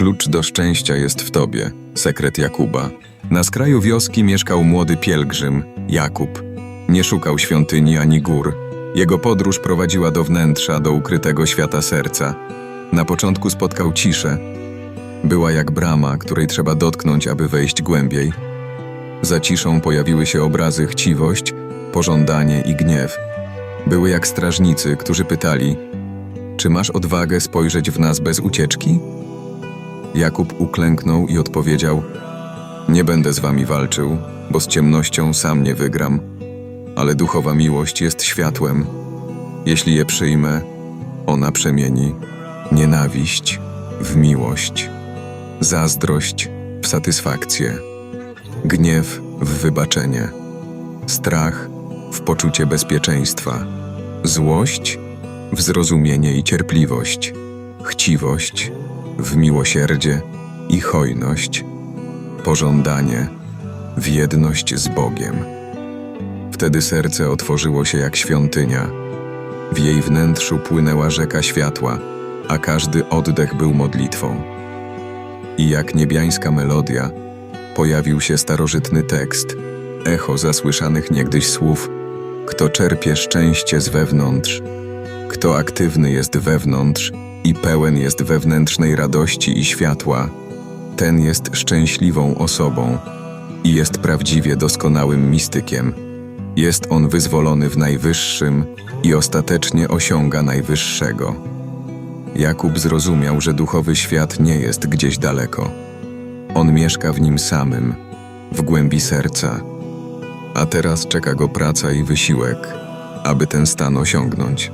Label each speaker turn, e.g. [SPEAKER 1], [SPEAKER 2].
[SPEAKER 1] Klucz do szczęścia jest w tobie, sekret Jakuba. Na skraju wioski mieszkał młody pielgrzym, Jakub. Nie szukał świątyni ani gór. Jego podróż prowadziła do wnętrza, do ukrytego świata serca. Na początku spotkał ciszę. Była jak brama, której trzeba dotknąć, aby wejść głębiej. Za ciszą pojawiły się obrazy chciwość, pożądanie i gniew. Były jak strażnicy, którzy pytali: Czy masz odwagę spojrzeć w nas bez ucieczki? Jakub uklęknął i odpowiedział: Nie będę z wami walczył, bo z ciemnością sam nie wygram, ale duchowa miłość jest światłem. Jeśli je przyjmę, ona przemieni nienawiść w miłość, zazdrość w satysfakcję, gniew w wybaczenie, strach w poczucie bezpieczeństwa, złość w zrozumienie i cierpliwość, chciwość w miłosierdzie i hojność, pożądanie w jedność z Bogiem. Wtedy serce otworzyło się jak świątynia. W jej wnętrzu płynęła rzeka światła, a każdy oddech był modlitwą. I jak niebiańska melodia, pojawił się starożytny tekst, echo zasłyszanych niegdyś słów: Kto czerpie szczęście z wewnątrz, kto aktywny jest wewnątrz i pełen jest wewnętrznej radości i światła, ten jest szczęśliwą osobą i jest prawdziwie doskonałym mistykiem. Jest on wyzwolony w najwyższym i ostatecznie osiąga najwyższego. Jakub zrozumiał, że duchowy świat nie jest gdzieś daleko. On mieszka w nim samym, w głębi serca. A teraz czeka go praca i wysiłek, aby ten stan osiągnąć.